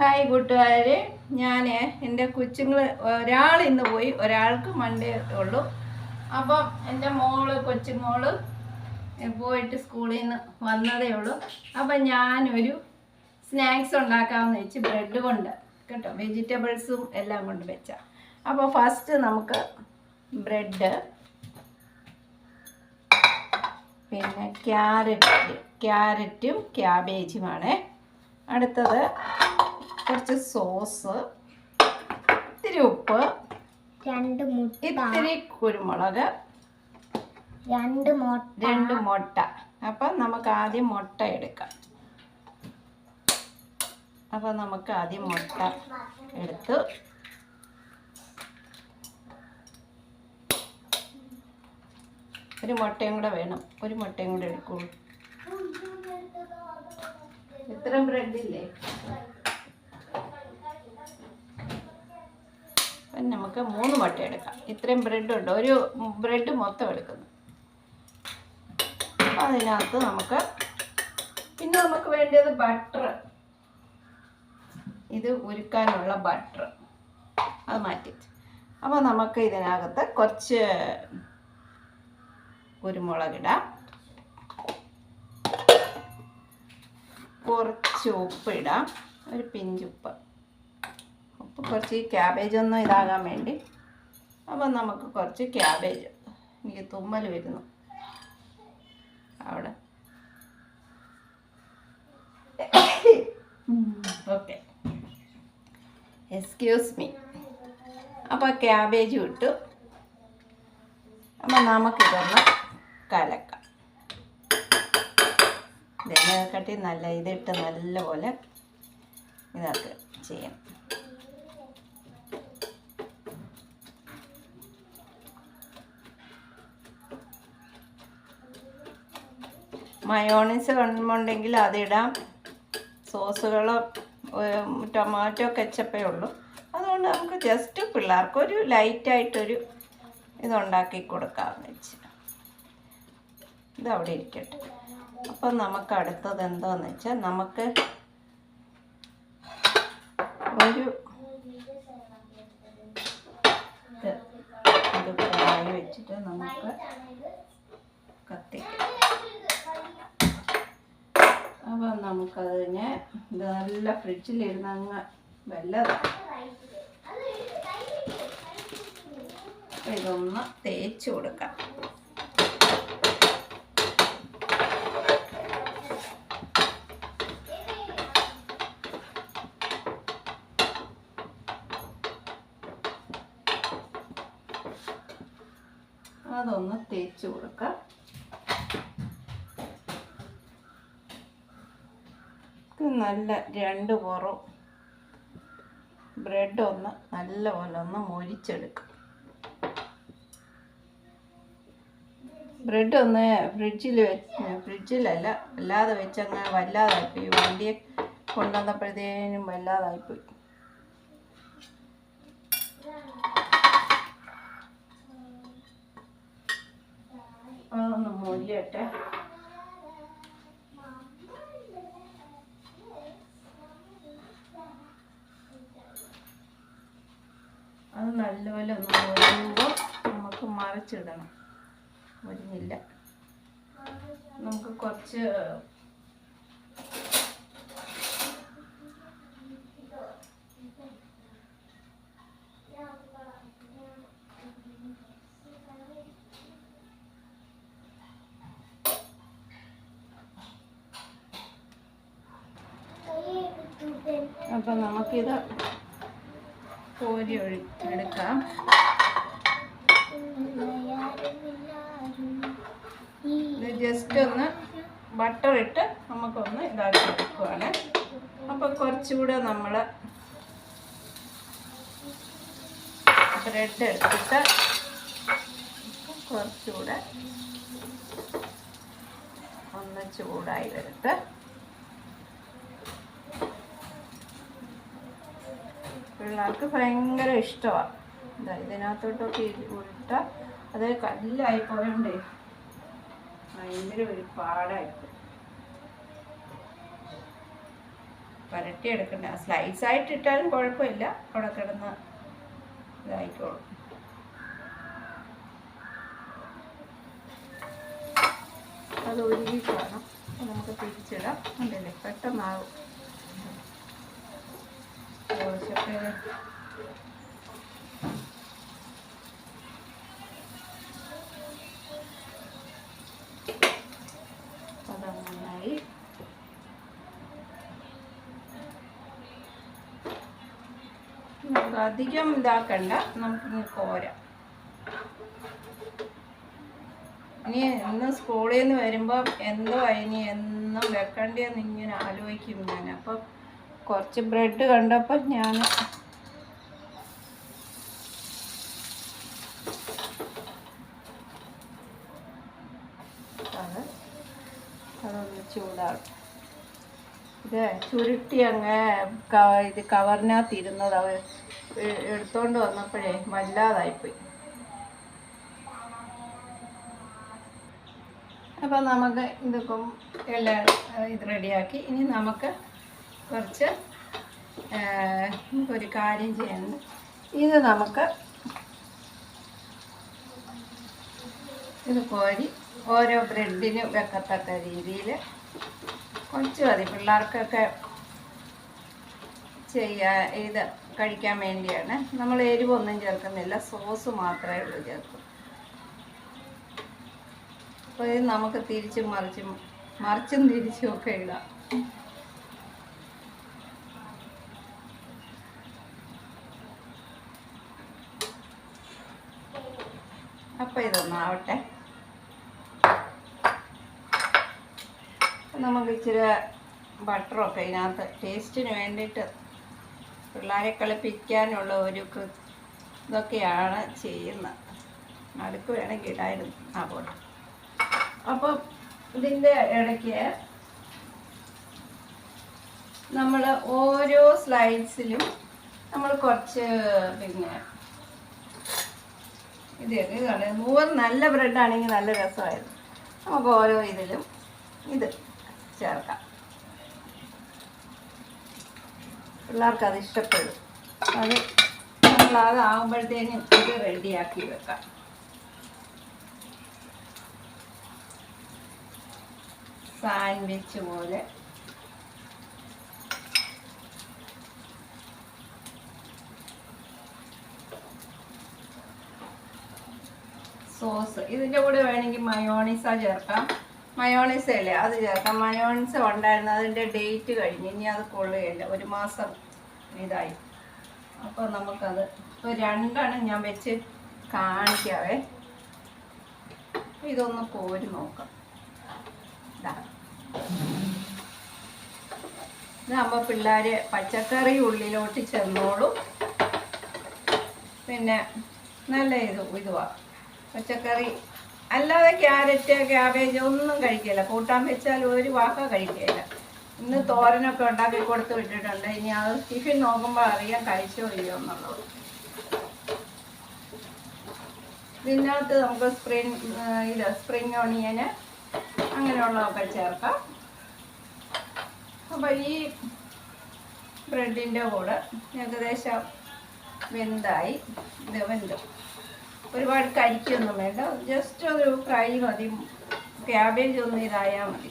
Hi കൂട്ടുകാരെ. ഞാൻ എന്റെ കൊച്ചുങ്ങൾ ഒരാൾ ഇന്ന് പോയി ഒരാൾക്ക് മണ്ടേ ഉള്ളൂ. അപ്പം എന്റെ മോൾ കൊച്ചുമോൾ പോയിട്ട് സ്കൂളിൽ നിന്ന് വന്നതേ ഉള്ളൂ. അപ്പം ഞാനൊരു സ്നാക്സ് ഉണ്ടാക്കാമെന്ന് വെച്ച് ബ്രെഡ് കൊണ്ട് കേട്ടോ വെജിറ്റബിൾസും എല്ലാം കൊണ്ട് വെച്ച. അപ്പോൾ ഫസ്റ്റ് നമുക്ക് ബ്രെഡ് പിന്നെ ക്യാരറ്റ് ക്യാരറ്റും ക്യാബേജുമാണ് അടുത്തത് കുറച്ച് സോസ് ഇത്തിരി ഉപ്പ് രണ്ട് മുട്ട ഇത്തിരി കുരുമുളക് രണ്ട് മുട്ട. രണ്ട് മുട്ട. അപ്പം നമുക്ക് ആദ്യം മുട്ട എടുക്കാം. അപ്പം നമുക്ക് ആദ്യം മുട്ട എടുത്ത്. ഒരു മുട്ടയും കൂടെ വേണം. ഒരു മുട്ടയും കൂടെ എടുക്കൂ. ഇത്രയും ബ്രെഡ് അപ്പം നമുക്ക് മൂന്ന് മുട്ട എടുക്കാം. ഇത്രയും ബ്രെഡ് ഉണ്ട്. ഒരു ബ്രെഡ് മൊത്തം എടുക്കുന്നു. അപ്പം അതിനകത്ത് നമുക്ക് പിന്നെ നമുക്ക് വേണ്ടത് ബട്ടർ ഇത് ഉരുക്കാനുള്ള ബട്ടർ അത് മാറ്റി അപ്പോൾ നമുക്ക് ഇതിനകത്ത് കുറച്ച് കുരുമുളകിടാം. കുറച്ച് ഉപ്പ് ഉപ്പിടാം. ഒരു പിഞ്ചുപ്പ് കുറച്ച് ഈ ക്യാബേജ് ഒന്നും ഇതാകാൻ വേണ്ടി. അപ്പം നമുക്ക് കുറച്ച് ക്യാബേജ് എനിക്ക് തുമ്മൽ വരുന്നു. അവിടെ. ഓക്കെ എക്സ്ക്യൂസ് മീ അപ്പോൾ ക്യാബേജ് ഇട്ടു. അപ്പം നമുക്കിതൊന്ന് കലക്കാം. ഇതിനെക്കാട്ടി നല്ല ഇതിട്ട് നല്ലപോലെ ഇതാക്കുക ചെയ്യാം. മയോണൈസ് വേണമെന്നുണ്ടെങ്കിൽ അതിടാം. സോസുകളോ ടൊമാറ്റോ കെച്ചപ്പേ ഉള്ളൂ. അതുകൊണ്ട് നമുക്ക് ജസ്റ്റ് പിള്ളേർക്കൊരു ലൈറ്റായിട്ടൊരു ഇതുണ്ടാക്കി കൊടുക്കാമെന്ന് വെച്ച്. ഇത് അവിടെ ഇരിക്കട്ടെ. അപ്പം നമുക്ക് അടുത്തത് എന്താണെന്ന് വെച്ചാൽ നമുക്ക് ഒരു ഇത് വെച്ചിട്ട് നമുക്ക് കത്തിക്കാം. അപ്പം നമുക്കതിനെ നല്ല ഫ്രിഡ്ജിലിരുന്ന് അങ്ങ് വല്ലതാണ് ഇതൊന്ന് തേച്ച് കൊടുക്കാം അതൊന്ന് തേച്ച് കൊടുക്കാം ഇത് നല്ല രണ്ട് പുറം. ബ്രെഡ് ഒന്ന് നല്ലപോലെ ഒന്ന് മൊരിച്ചെടുക്കും. ബ്രെഡ് ഒന്ന് ഫ്രിഡ്ജിൽ വെച്ച് ഫ്രിഡ്ജിലല്ല അല്ലാതെ വെച്ചങ്ങ് വല്ലാതായിപ്പോയി. വണ്ടിയെ കൊണ്ടുവന്നപ്പോഴത്തേനും വല്ലാതായിപ്പോയി. അതൊന്ന് മൊരിയട്ടെ. അത് നല്ലപോലെ ഒന്ന് നോക്കുമ്പോൾ നമുക്ക് മറിച്ചിടണം. മുരിഞ്ഞില്ല. നമുക്ക് കുറച്ച് അപ്പം നമുക്കിത് കോരി എടുക്കാം. ഇത് ജസ്റ്റ് ഒന്ന് ബട്ടർ ഇട്ട് നമുക്കൊന്ന് ഇതാക്കി എടുക്കുവാണ്. അപ്പോൾ കുറച്ചുകൂടെ നമ്മൾ ബ്രെഡ് എടുത്തിട്ട് കുറച്ചുകൂടെ ഒന്ന് ചൂടായി വരട്ടെ പിള്ളേർക്ക് ഭയങ്കര ഇഷ്ടമാണ് ഇതാ ഇതിനകത്തോട്ടൊക്കെ ഉരുട്ട. അത് കല്ലായി പോയണ്ടേ. ഭയങ്കര ഒരു പാടായിട്ട് സ്ലൈസ് ആയിട്ട് ഇട്ടാലും കുഴപ്പമില്ല. അവിടെ കിടന്ന് ഇതായിക്കോളും. അത് ഒരുങ്ങി കാണാം. നമുക്ക് തിരിച്ചിടാം. അല്ലല്ലേ പെട്ടെന്നാവും ദോശക്ക് അത് നമുക്ക് അധികം ഇതാക്കണ്ട. നമുക്കിനി കോരാം. ഇനി ഇന്ന് സ്കൂളിൽ നിന്ന് വരുമ്പോൾ എന്തോ ഇനി എന്നും വെക്കണ്ടേന്ന് ഇങ്ങനെ ആലോചിക്കും ഞാൻ. അപ്പം കുറച്ച് ബ്രെഡ് കണ്ടപ്പോൾ ഞാൻ അത് അതൊന്ന് ഇത് ചുരുട്ടി അങ്ങ് ഇത് കവറിനകത്തിരുന്നത് ഇരുന്നത് അവ എ- എടുത്തോണ്ട് വന്നപ്പോഴേ വല്ലാതായിപ്പോയി. അപ്പം നമുക്ക് ഇതിപ്പം എല്ലാം ഇത് റെഡിയാക്കി. ഇനി നമുക്ക് കുറച്ച് ഒരു കാര്യം ചെയ്യുന്നു ഇത് നമുക്ക് ഇത് കോരി ഓരോ ബ്രെഡിന് വെക്കത്തക്ക രീതിയിൽ കുറച്ച് മതി. പിള്ളേർക്കൊക്കെ ചെയ്യാ ഇത് കഴിക്കാൻ വേണ്ടിയാണ്. നമ്മൾ എരിവൊന്നും ചേർക്കുന്നില്ല. സോസ് മാത്രമേ ഉള്ളൂ ചേർക്കും. അപ്പോൾ ഇത് നമുക്ക് തിരിച്ചും മറിച്ചും മറിച്ചും തിരിച്ചും ഒക്കെ ഇടാം. ഇതൊന്നാവട്ടെ നമുക്ക് ഇച്ചിരി ബട്ടറൊക്കെ ഇതിനകത്ത് ടേസ്റ്റിന് വേണ്ടിയിട്ട് പിള്ളേരെ കളിപ്പിക്കാനുള്ള ഒരു ഇതൊക്കെയാണ് ചെയ്യുന്നത്. അടുക്ക് വേണമെങ്കിൽ ഇടായിരുന്നു ആ പോട്ടെ. അപ്പോൾ ഇതിന്റെ ഇടയ്ക്ക് നമ്മൾ ഓരോ സ്ലൈഡ്സിലും നമ്മൾ കുറച്ച് പിന്നെ ഇത് ഇതാണ് മൂവർ നല്ല ബ്രെഡാണെങ്കിൽ നല്ല രസമായിരുന്നു. നമുക്ക് ഓരോ ഇതിലും ഇത് ചേർക്കാം. പിള്ളേർക്ക് അത് ഇഷ്ടപ്പെടും. അത് നമ്മൾ അതാകുമ്പോഴത്തേനും ഇത് റെഡിയാക്കി വെക്കാം. സാൻഡ്വിച്ച് പോലെ സോസ്. ഇതിന്റെ കൂടെ വേണമെങ്കിൽ മയോണീസ ചേർക്കാം. മയോണീസ അല്ലേ അത് ചേർക്കാം. മയോണീസ ഉണ്ടായിരുന്നു. അതിന്റെ ഡേറ്റ് കഴിഞ്ഞ്. ഇനി അത് കൊള്ളുകയില്ല. ഒരു മാസം ഇതായി. അപ്പോൾ നമുക്കത് ഇപ്പോൾ രണ്ടെണ്ണം ഞാൻ വെച്ച് കാണിക്കാവേ. ഇതൊന്ന് കോരി നോക്കാം. ഇതാ. ഇതാകുമ്പോൾ പിള്ളേർ പച്ചക്കറി ഉള്ളിലോട്ട് ചെന്നോളും. പിന്നെ നല്ല ഇത് ഇതുവാ. പച്ചക്കറി. അല്ലാതെ ക്യാരറ്റ് ക്യാബേജ് ഒന്നും കഴിക്കില്ല കൂട്ടാൻ വെച്ചാൽ ഒരു വാക്ക കഴിക്കില്ല ഇന്ന് തോരനൊക്കെ ഉണ്ടാക്കി കൊടുത്ത് വിട്ടിട്ടുണ്ട്. ഇനി അത് ടിഫിൻ നോക്കുമ്പോൾ അറിയാൻ കഴിച്ചോ ഇല്ലയോ എന്നുള്ളത്. ഇതിനകത്ത് നമുക്ക് സ്പ്രിങ് ഇത് സ്പ്രിങ് ഓണിയന് അങ്ങനെയുള്ളതൊക്കെ ചേർക്കാം. അപ്പോൾ ഈ ബ്രെഡിന്റെ കൂടെ ഏകദേശം വെന്തായി. ഇത് വെന്തു. ഒരുപാട് കരിക്കൊന്നും വേണ്ട ജസ്റ്റ് ഒരു ഫ്രൈ മതി. ക്യാബേജ് ഒന്ന് ഇതായാൽ മതി.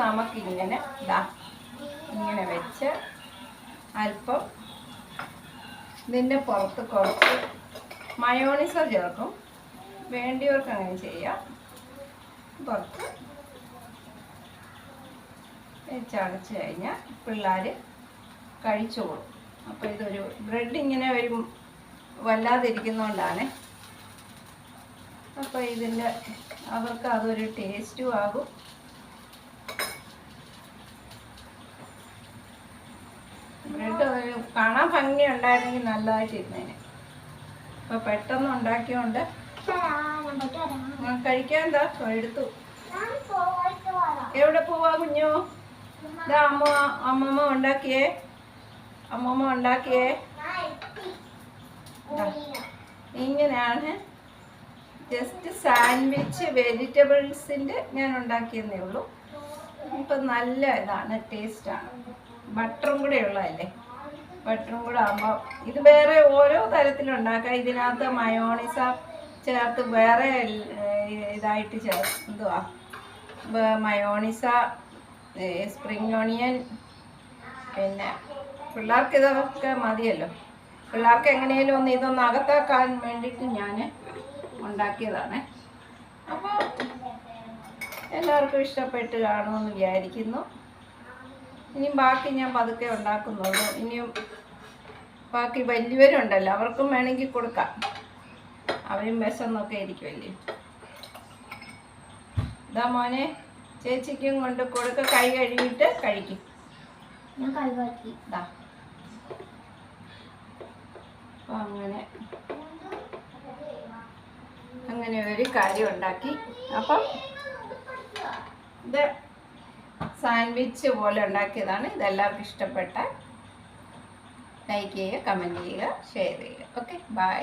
നമുക്കിങ്ങനെ ഇതാ ഇങ്ങനെ വെച്ച് അല്പം ഇതിന്റെ പുറത്ത് കുറച്ച് മയോണിസ ചേർക്കും. വേണ്ടിയവർക്ക് അങ്ങനെ ചെയ്യാം. കുറച്ച് വെച്ചടച്ച് കഴിഞ്ഞാൽ പിള്ളേർ കഴിച്ചോളും. അപ്പോൾ ഇതൊരു ബ്രെഡ് ഇങ്ങനെ ഒരു വല്ലാതിരിക്കുന്നതുകൊണ്ടാണ് അപ്പോൾ ഇതിന്റെ അവർക്ക് അതൊരു ടേസ്റ്റും ആകും. ബ്രെഡ് ഒരു കാണാൻ ഭംഗി ഉണ്ടായിരുന്നെങ്കിൽ നല്ലതായിട്ടിരുന്നേനെ. അപ്പൊ അപ്പോൾ പെട്ടെന്ന് ഉണ്ടാക്കിയോണ്ട് കഴിക്കാൻ എന്താ? എടുത്തു. എവിടെ പോവാ കുഞ്ഞു? ഇതാ അമ്മ അമ്മമ്മ ഉണ്ടാക്കിയേ. അമ്മമ്മ ഉണ്ടാക്കിയേ. ഇങ്ങനെയാണ് ജസ്റ്റ് സാൻഡ്വിച്ച് വെജിറ്റബിൾസിന്റെ ഞാൻ ഉണ്ടാക്കിയെന്നേ ഉള്ളൂ. ഇപ്പം നല്ല ഇതാണ് ടേസ്റ്റാണ് ബട്ടറും കൂടെ ഉള്ളതല്ലേ? ബട്ടറും കൂടെ ആകുമ്പോൾ ഇത് വേറെ ഓരോ തരത്തിലുണ്ടാക്കാം ഇതിനകത്ത് മയോണിസ ചേർത്ത് വേറെ ഇതായിട്ട് ചേർ എന്തുവാ? മയോണിസ സ്പ്രിംഗ് ഓണിയൻ പിന്നെ പിള്ളേർക്ക് ഇതൊക്കെ മതിയല്ലോ. പിള്ളേർക്ക് എങ്ങനെയാലും ഒന്ന് ഇതൊന്ന് അകത്താക്കാൻ വേണ്ടിയിട്ട് ഞാൻ ഉണ്ടാക്കിയതാണ്. അപ്പോൾ എല്ലാവർക്കും ഇഷ്ടപ്പെട്ട് കാണുമെന്ന് വിചാരിക്കുന്നു. ഇനിയും ബാക്കി ഞാൻ പതുക്കെ ഉണ്ടാക്കുന്നുള്ളൂ ഇനിയും ബാക്കി വലിയവരുണ്ടല്ലോ അവർക്കും വേണമെങ്കിൽ കൊടുക്കാം. അവരും വിശന്നൊക്കെ ഇരിക്കുമല്ലേ ഇതാ മോനെ. ചേച്ചിക്കും കൊണ്ട് കൊടുക്ക കൈ കഴുകിയിട്ട് കഴിക്കും. ഞാൻ ഇതാ അപ്പൊ അങ്ങനെ. അങ്ങനെ ഒരു കാര്യം ഉണ്ടാക്കി. അപ്പം ഇത് സാൻഡ്വിച്ച് പോലെ ഉണ്ടാക്കിയതാണ്. ഇതെല്ലാവർക്കും ഇഷ്ടപ്പെട്ട ലൈക്ക് ചെയ്യുക കമന്റ് ചെയ്യുക ഷെയർ ചെയ്യുക. Okay bye.